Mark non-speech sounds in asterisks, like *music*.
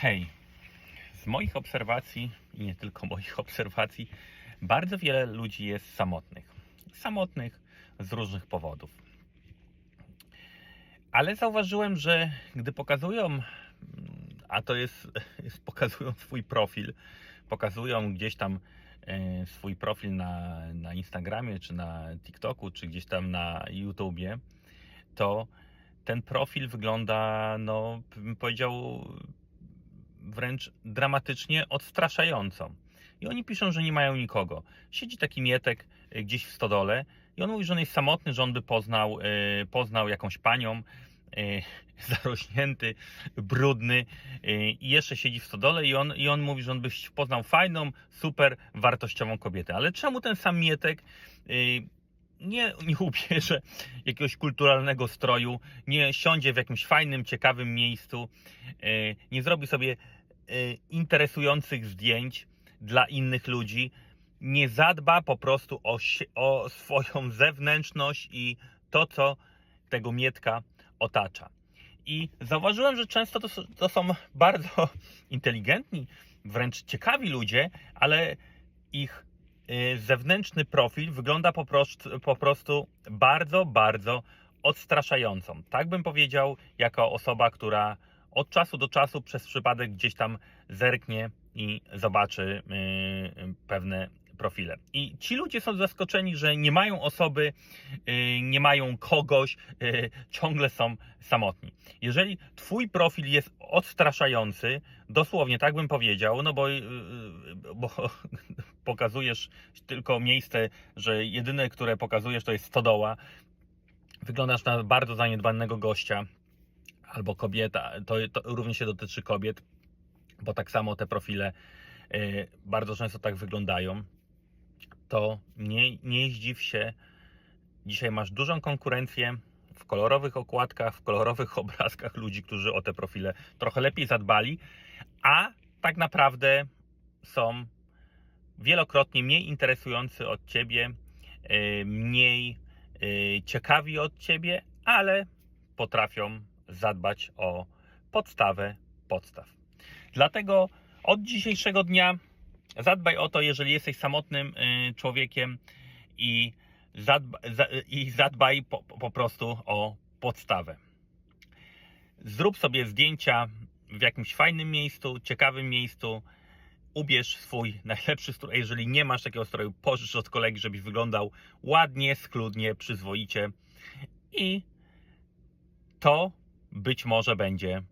Hej, z moich obserwacji i nie tylko moich obserwacji, bardzo wiele ludzi jest samotnych. Samotnych z różnych powodów. Ale zauważyłem, że gdy pokazują, mm, a to jest, *laughs* jest pokazują swój profil, pokazują gdzieś tam e, swój profil na, na Instagramie, czy na TikToku, czy gdzieś tam na YouTubie, to ten profil wygląda, no, bym powiedział, wręcz dramatycznie odstraszająco. I oni piszą, że nie mają nikogo. Siedzi taki mietek y, gdzieś w stodole i on mówi, że on jest samotny, że on by poznał, y, poznał jakąś panią, y, *laughs* zarośnięty, brudny i jeszcze siedzi w stodole i on, i on mówi, że on by poznał fajną, super wartościową kobietę. Ale czemu ten sam mietek nie, nie ubierze jakiegoś kulturalnego stroju, nie siądzie w jakimś fajnym, ciekawym miejscu, nie zrobi sobie interesujących zdjęć dla innych ludzi, nie zadba po prostu o, o swoją *laughs* zewnętrzność i to, co tego mietka otacza. I zauważyłem, że często to, to są *laughs* bardzo inteligentni, wręcz ciekawi ludzie, ale ich y, zewnętrzny profil wygląda po prostu, po prostu bardzo, bardzo odstraszająco. Tak bym powiedział, jako osoba, która od czasu do czasu przez przypadek gdzieś tam zerknie i zobaczy y, pewne profile. I ci ludzie są zaskoczeni, że nie mają osoby, y, nie mają kogoś, y, ciągle są samotni. Jeżeli twój profil jest odstraszający, dosłownie tak bym powiedział, no bo, bo *laughs* pokazujesz tylko miejsce, że jedyne, które pokazujesz, to jest stodoła. Wyglądasz na bardzo zaniedbanego gościa albo kobieta. To, to również się dotyczy kobiet, bo tak samo te profile y, bardzo często tak wyglądają. To nie, nie zdziw się. Dzisiaj masz dużą konkurencję w kolorowych okładkach, w kolorowych *laughs* obrazkach ludzi, którzy o te profile trochę lepiej zadbali, a tak naprawdę są wielokrotnie mniej interesujący od ciebie, y, mniej y, ciekawi od ciebie, ale potrafią zadbać o podstawę podstaw. Dlatego od dzisiejszego dnia zadbaj o to, jeżeli jesteś samotnym y, człowiekiem i, zadba, za, i zadbaj po, po prostu o podstawę. Zrób sobie zdjęcia w jakimś fajnym miejscu, ciekawym miejscu. Ubierz swój najlepszy strój. Jeżeli nie masz takiego stroju, pożycz od kolegi, żebyś wyglądał ładnie, schludnie, przyzwoicie. I to być może będzie